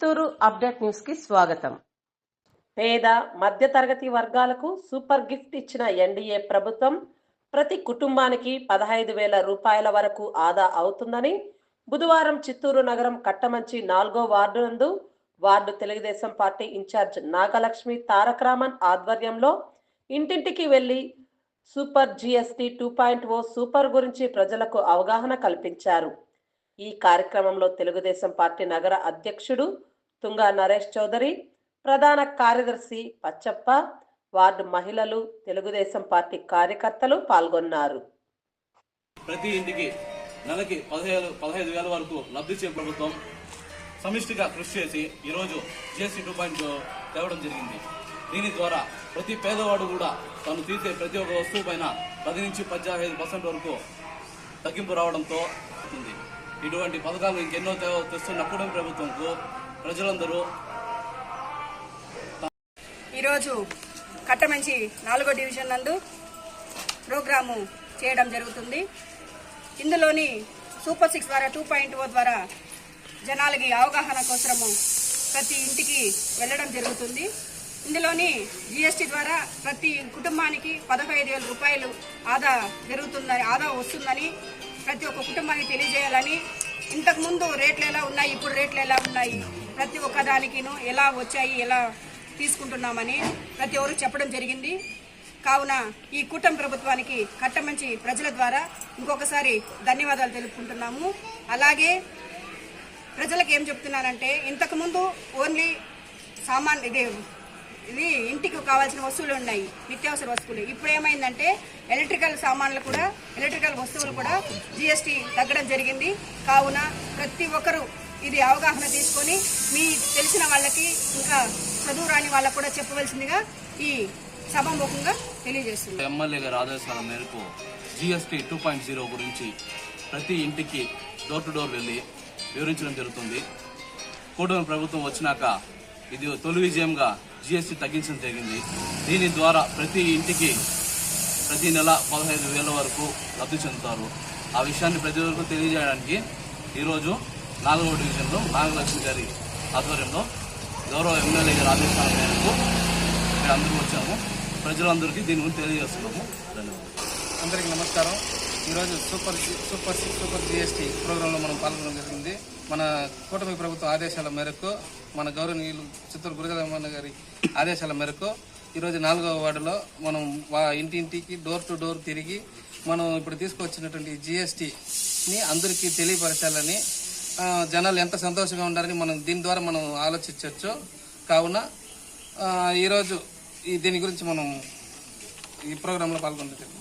Chittoor update న్యూస్కి స్వాగతం. పేద మధ్యతరగతి వర్గాలకు సూపర్ గిఫ్ట్ ఇచ్చిన ఎన్డీఏ ప్రభుత్వం ప్రతి కుటుంబానికి పదహైదు వేల రూపాయల వరకు ఆదా అవుతుందని బుధవారం చిత్తూరు నగరం కట్టమంచి నాలుగో వార్డు నందు ward Telugu Desam party incharge Nagalakshmi Taraka Raman ఆధ్వర్యంలో ఇంటింటికి వెళ్ళి super GST two point O super గురించి ప్రజలకు అవగాహన కల్పించారు. ఈ కార్యక్రమంలో తెలుగుదేశం పార్టీ నగర అధ్యక్షుడు తుంగా నరేష్ చౌదరి ప్రధాన కార్యదర్శి పచ్చప్ప వార్డు మహిళలు తెలుగుదేశం పార్టీ కార్యకర్తలు పాల్గొన్నారు. ప్రతి ఇంటికి నెలకి పదిహేను పదహైదు వేల వరకు లబ్ధి చే ప్రభుత్వం సమిష్టిగా కృషి చేసి ఈరోజు జిఎస్టీ టూ పాయింట్ తేవడం జరిగింది. దీని ద్వారా ప్రతి పేదవాడు కూడా తను తీసే ప్రతి ఒక్క వస్తువు పైన పది నుంచి పద్దెనిమిది పర్సెంట్ వరకు తగ్గింపు రావడంతో ఉంది ఇటువంటి పథకాలు ఇంకెన్నో తెస్తున్న కూటమి ప్రభుత్వంకు ప్రజలందరూ ఈరోజు కట్టమంచి నాలుగో డివిజన్ నందు ప్రోగ్రాము చేయడం జరుగుతుంది. ఇందులోని సూపర్ సిక్స్ ద్వారా టూ పాయింట్ ఓ ద్వారా జనాలకి అవగాహన కోసము ప్రతి ఇంటికి వెళ్ళడం జరుగుతుంది. ఇందులోని జిఎస్టీ ద్వారా ప్రతి కుటుంబానికి పదహైదు వేల రూపాయలు ఆదా జరుగుతుందని ఆదా వస్తుందని ప్రతి ఒక్క కుటుంబానికి తెలియజేయాలని ఇంతకుముందు రేట్లు ఎలా ఉన్నాయి ఇప్పుడు రేట్లు ఎలా ఉన్నాయి ప్రతి ఒక్క దానికిను ఎలా వచ్చాయి ఎలా తీసుకుంటున్నామని ప్రతి ఒక్కరు చెప్పడం జరిగింది. కావున ఈ కూటమి ప్రభుత్వానికి కట్టమంచి ప్రజల ద్వారా ఇంకొకసారి ధన్యవాదాలు తెలుపుకుంటున్నాము. అలాగే ప్రజలకు ఏం చెప్తున్నానంటే ఇంతకుముందు ఓన్లీ సామాన్ ఇది ఇది ఇంటికి కావాల్సిన వస్తువులు ఉన్నాయి నిత్యావసర వస్తువులు. ఇప్పుడు ఏమైందంటే ఎలక్ట్రికల్ సామాన్లు కూడా ఎలక్ట్రికల్ వస్తువులు కూడా జిఎస్టీ తగ్గడం జరిగింది. కావున ప్రతి ఒక్కరూ ఇది అవగాహన తీసుకొని మీ తెలిసిన వాళ్ళకి ఇంకా చదువు రాని వాళ్ళకు కూడా చెప్పవలసిందిగా ఈ సభాముఖంగా తెలియజేస్తుంది ఎమ్మెల్యే గారి ఆదేశాల మేరకు జిఎస్టీ టూ పాయింట్ జీరో గురించి ప్రతి ఇంటికి డోర్ టు డోర్ వెళ్ళి వివరించడం జరుగుతుంది. కూటమి ప్రభుత్వం వచ్చినాక ఇది తొలి విజయంగా జిఎస్టీ తగ్గించడం జరిగింది. దీని ద్వారా ప్రతి ఇంటికి ప్రతి నెల పదహైదు వేల వరకు లబ్ధి చెందుతారు. ఆ విషయాన్ని ప్రతి వరకు తెలియజేయడానికి ఈరోజు నాలుగవ డివిజన్లో నాగలక్ష్మి గారి ఆధ్వర్యంలో గౌరవ ఎమ్మెల్యే గారి ఆదేశాల మేరకు ఇక్కడ అందరూ వచ్చాము. ప్రజలందరికీ దీని గురించి తెలియజేస్తున్నాము. ధన్యవాదాలు. అందరికీ నమస్కారం. ఈరోజు సూపర్ సూపర్ సి- సూపర్ జిఎస్టీ ప్రోగ్రాంలో మనం పాల్గొనడం జరిగింది. మన కూటమి ప్రభుత్వ ఆదేశాల మేరకు మన గౌరవనీయులు చిత్తూరు గురుజలమన్న గారి ఆదేశాల మేరకు ఈరోజు నాలుగవ వార్డులో మనం వా ఇంటింటికి డోర్ టు డోర్ తిరిగి మనం ఇప్పుడు తీసుకొచ్చినటువంటి జిఎస్టీని అందరికీ తెలియపరచాలని జనాలు ఎంత సంతోషంగా ఉండాలని మనం దీని ద్వారా మనం ఆలోచించవచ్చు కావున ఈరోజు ఈ దీని గురించి మనం ఈ ప్రోగ్రాంలో పాల్గొనడం జరిగింది.